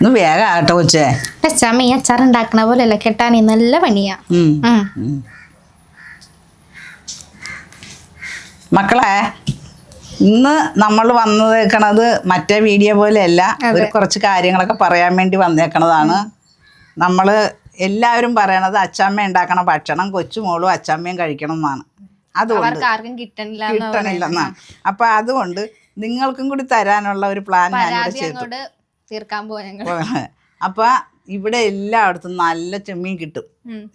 ഒന്ന് വേഗം ആകട്ടെ കൊച്ചേ. അച്ഛാമ്മ ഈ അച്ചാർ ഉണ്ടാക്കണ പോലെയല്ല കെട്ടാൻ നല്ല പണിയാ. മക്കളെ ഇന്ന് നമ്മൾ വന്നേക്കണത് മറ്റേ വീഡിയോ പോലെയല്ല ഒരു കുറച്ച് കാര്യങ്ങളൊക്കെ പറയാൻ വേണ്ടി വന്നേക്കണതാണ്. നമ്മൾ എല്ലാവരും പറയണത് അച്ചാമ്മ ഉണ്ടാക്കണ ഭക്ഷണം കൊച്ചുമോളും അച്ചാമ്മയും കഴിക്കണം എന്നാണ് അതുകൊണ്ട് കിട്ടണില്ലെന്നാണ്. അപ്പൊ അതുകൊണ്ട് നിങ്ങൾക്കും കൂടി തരാനുള്ള ഒരു പ്ലാൻ പരാതി ചെയ്തു. തീർക്കാൻ പോവാ ഞങ്ങൾ അപ്പൊ ഇവിടെ എല്ലായിടത്തും നല്ല ചെമ്മീൻ കിട്ടും.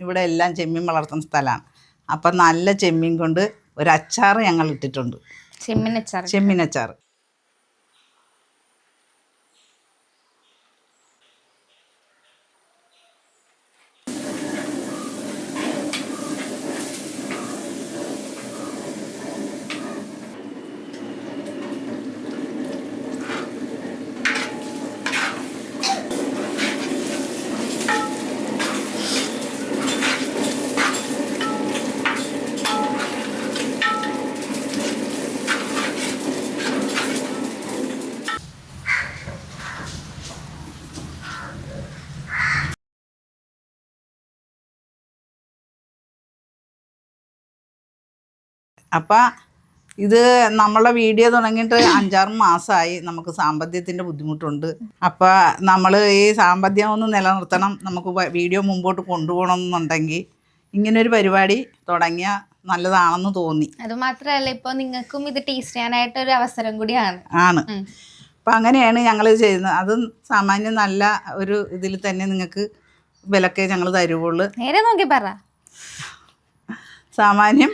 ഇവിടെ എല്ലാം ചെമ്മീൻ വളർത്തുന്ന സ്ഥലമാണ് അപ്പൊ നല്ല ചെമ്മീൻ കൊണ്ട് ഒരു അച്ചാർ ഞങ്ങൾ ഇട്ടിട്ടുണ്ട്. ചെമ്മീൻ അച്ചാർ ചെമ്മീൻ അച്ചാർ അപ്പം ഇത് നമ്മളെ വീഡിയോ തുടങ്ങിയിട്ട് അഞ്ചാറ് മാസമായി നമുക്ക് സാമ്പത്തികത്തിന്റെ ബുദ്ധിമുട്ടുണ്ട്. അപ്പോൾ നമ്മൾ ഈ സാമ്പത്തികം ഒന്ന് നിലനിർത്തണം. നമുക്ക് വീഡിയോ മുമ്പോട്ട് കൊണ്ടുപോകണം എന്നുണ്ടെങ്കിൽ ഇങ്ങനൊരു പരിപാടി തുടങ്ങിയ നല്ലതാണെന്ന് തോന്നി. അത് മാത്രല്ല ഇപ്പൊ നിങ്ങൾക്കും ഇത് ടേസ്റ്റ് ചെയ്യാനായിട്ട് ഒരു അവസരം കൂടിയാണ്. ആണ്. അപ്പൊ അപ്പം അങ്ങനെയാണ് ഞങ്ങൾ ചെയ്യുന്നത്. അതും സാമാന്യം നല്ല ഒരു ഇതിൽ തന്നെ നിങ്ങൾക്ക് വിലക്കേ ഞങ്ങൾ തരുവുള്ളൂ. നേരെ നോക്കി പറ. സാമാന്യം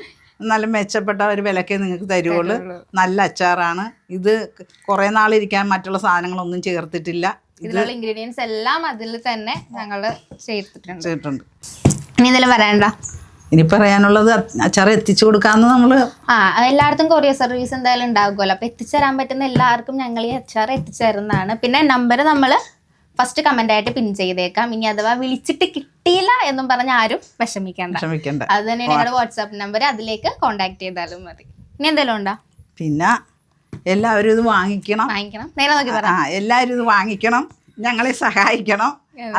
നല്ല മെച്ചപ്പെട്ട ഒരു വിലക്കേ നിങ്ങൾക്ക് തരുള്ളൂ നല്ല അച്ചാറാണ്. ഇത് കുറേ നാളിരിക്കാൻ മറ്റുള്ള സാധനങ്ങളൊന്നും ചേർത്തിട്ടില്ല. ഇതിലുള്ള ഇൻഗ്രീഡിയൻസ് എല്ലാം അതിൽ തന്നെ ഞങ്ങൾ ചേർത്തിട്ടുണ്ട് ചെയ്തിട്ടുണ്ട്. ഇനി ഇതിൽ പറയണ്ട ഇനി പറയാനുള്ളത് അച്ചാർ എത്തിച്ചു കൊടുക്കാന്ന് നമ്മൾ ആ എല്ലായിടത്തും കൊറിയർ സർവീസ് എന്തായാലും ഉണ്ടാകുമല്ലോ അപ്പൊ എത്തിച്ചേരാൻ പറ്റുന്ന എല്ലാവർക്കും ഞങ്ങൾ ഈ അച്ചാർ എത്തിച്ചേരുന്നതാണ് പിന്നെ നമ്പർ നമ്മൾ ഫസ്റ്റ് കമന്റ് ആയിട്ട് പിൻ ചെയ്തേക്കാം. ഇനി അഥവാ വിളിച്ചിട്ട് കിട്ടിയില്ല എന്നും പറഞ്ഞ ആരും വിഷമിക്കണ്ട. വിഷമിക്കണ്ട. അത് തന്നെ നിങ്ങളുടെ വാട്സാപ്പ് നമ്പർ അതിലേക്ക് കോണ്ടാക്ട് ചെയ്താലും മതി. ഇനി എന്തെങ്കിലും ഉണ്ടോ? പിന്നെ എല്ലാവരും ഇത് വാങ്ങിക്കണം. വാങ്ങിക്കണം. നേരെ നോക്കി പറയാം എല്ലാവരും ഇത് വാങ്ങിക്കണം. ഞങ്ങളെ സഹായിക്കണം.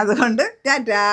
അതുകൊണ്ട് ടാറ്റാ.